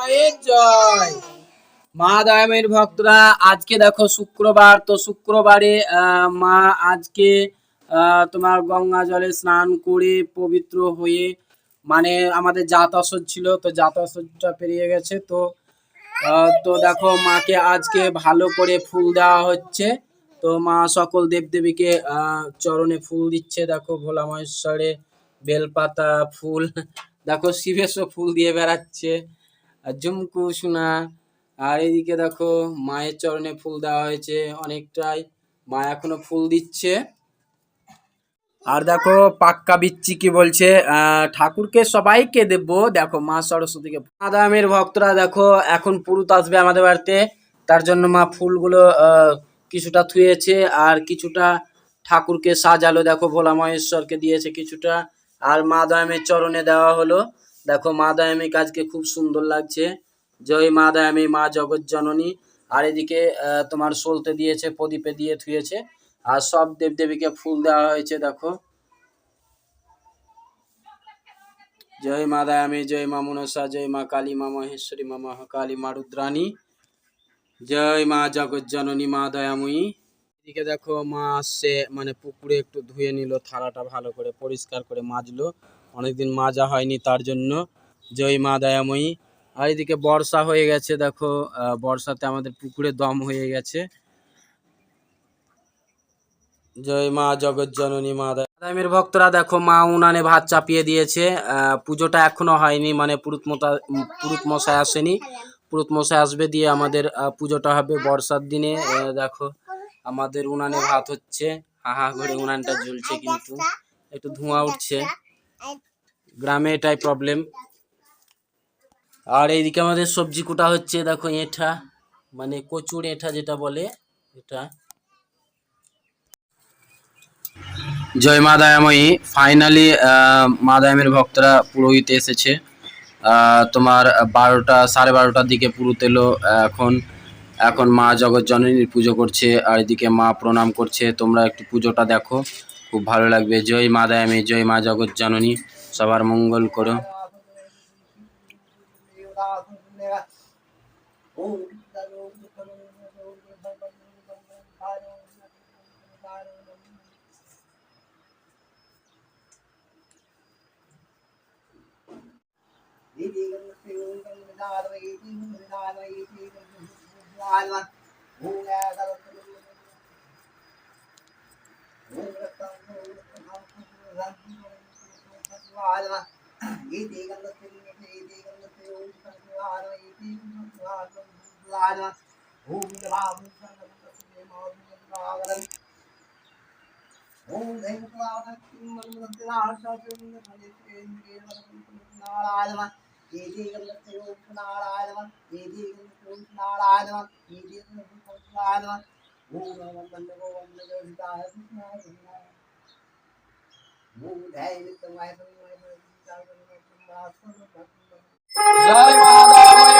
মায়ের জয়। মা দয়াময়ের ভক্তরা, আজকে দেখো শুক্রবার, তো শুক্রবারে মা আজকে তোমার গঙ্গা জলে স্নান করে পবিত্র হয়ে মানে আমাদের জাত আসর ছিল, তো জাত পেরিয়ে গেছে, তো তো দেখো মাকে আজকে ভালো করে ফুল দেওয়া হচ্ছে, তো মা সকল দেবদেবীকে চরণে ফুল দিচ্ছে, দেখো ভোলা মহেশ্বরে, বেলপাতা ফুল, দেখো শিবেশও ফুল দিয়ে বেড়াচ্ছে। ঝুমকু সোনা। আর এদিকে দেখো, মায়ের চরণে ফুল দেওয়া হয়েছে অনেকটাই। মা এখনও ফুল দিচ্ছে। আর দেখো, পাক্কা বিচ্ছি কি বলছে? ঠাকুরকে সবাইকে দেবো। দেখো, মা সরস্বতীকে আদামের ভক্তরা দেখো, এখন পুরুত আসবে আমাদের বাড়িতে। তার জন্য মা ফুলগুলো কিছুটা থুয়েছে। আর কিছুটা ঠাকুরকে সাজালো। দেখো, ভোলা মহেশ্বরকে দিয়েছে কিছুটা। আর মা দয়ামের চরণে দেওয়া হলো। দেখো, মা দয়ামী কাজকে খুব সুন্দর লাগছে। জয় মা দয়ামী মা জগৎ জননী। আর এদিকে তোমার সলতে দিয়েছে, প্রদীপে দিয়ে থুয়েছে। আর সব দেবদেবীকে ফুল দেওয়া হয়েছে, দেখো। জয় মা দয়ামী জয় মা মনসা, জয় মা কালী, মা মহেশ্বরী, মা মহাকালী, মা রুদ্রাণী। জয় মা জগৎ জননী, মা দয়াময়ী। এদিকে দেখো, মা আসছে মানে পুকুরে একটু ধুয়ে নিল, থালাটা ভালো করে পরিষ্কার করে মাজলো। অনেকদিন মাজা হয়নি তার জন্য। জয় মা দয়াময়ী। আর এদিকে বর্ষা হয়ে গেছে, দেখো বর্ষাতে আমাদের পুকুরে দম হয়ে গেছে। জয় মা জগৎ জননী মা দামের ভক্তরা, দেখো, মা উনানে ভাত চাপিয়ে দিয়েছে। পুজোটা এখনও হয়নি মানে পুরুত পুরুত মশাই আসেনি। পুরুত মশাই আসবে দিয়ে আমাদের পুজোটা হবে বর্ষার দিনে। দেখো, আমাদের উনানে ভাত হচ্ছে। হা হা করে উনানটা জ্বলছে কিন্তু। একটু ধোঁয়া উঠছে। গ্রামে এটাই প্রবলেম আর এইদিকে আমাদের সবজি কুটা হচ্ছে, দেখো এঁঠা মানে কচুর এঁঠা যেটা বলে এটা। জয় মা দয়াময়ী ফাইনালি মা দায়ামের ভক্তরা পুরোহিতে এসেছে। তোমার বারোটা, সাড়ে বারোটার দিকে পুরোত এলো, এখন এখন মা জগৎ জননীর পুজো করছে, আর এদিকে মা প্রণাম করছে, তোমরা একটু পুজোটা দেখো। খুব ভালো লাগবে। জয় মা দয়ামী জয় মা জগৎ জননী সবার মঙ্গল করো। ஆறுவா ஈதி கந்தத்தில் ஈதி கந்தத்தில் ஓம் கந்தத்தில் ஆறுவா ஈதி கந்தத்தில் ஆறுவா ஆறுவா জয়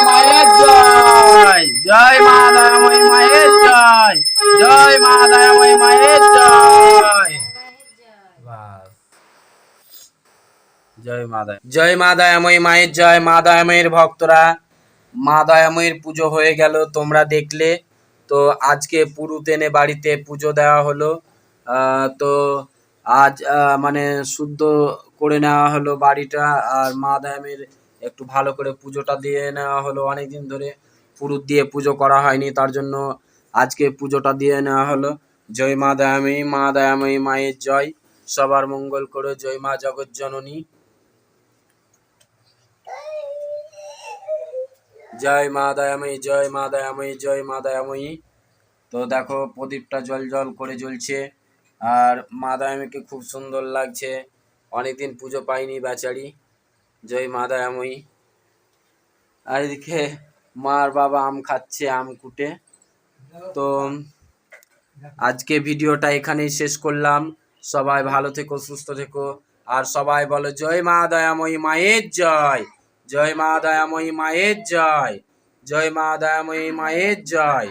মায়ের জয় জয় মা দয়াময়ী মায়ের জয় জয় মায়ের জয় মা মায়ের জয় মা দয়াময়ীর ভক্তরা মা দয়াময়ীর পুজো হয়ে গেল, তোমরা দেখলে। তো আজকে পুরুতেনে বাড়িতে পুজো দেওয়া হলো। তো আজ মানে শুদ্ধ করে নেওয়া হলো বাড়িটা, আর মা দয়ামের একটু ভালো করে পুজোটা দিয়ে নেওয়া হলো। অনেকদিন ধরে পুরুত দিয়ে পুজো করা হয়নি, তার জন্য আজকে পুজোটা দিয়ে নেওয়া হলো। জয় মা দয়াময়ী মা দয়াময়ী মায়ের জয়। সবার মঙ্গল করো জয় মা জগৎ জননী জয় মা দয়াময়ী, জয় মা দয়াময়ী, জয় মা দয়াময়ী। তো দেখো, প্রদীপটা জল জল করে জ্বলছে। আর মা দয়াময়ীকে খুব সুন্দর লাগছে। অনেকদিন পুজো পাইনি বেচারি। জয় মা দয়াময়ী আর এদিকে মার বাবা আম খাচ্ছে, আম কুটে। তো আজকে ভিডিওটা এখানেই শেষ করলাম। সবাই ভালো থেকো, সুস্থ থেকো। আর সবাই বলো, জয় মা দয়াময়ী মায়ের জয়। জয় মা দয়াময়ী মায়ের জয়। জয় মা দয়াময়ী মায়ের জয়।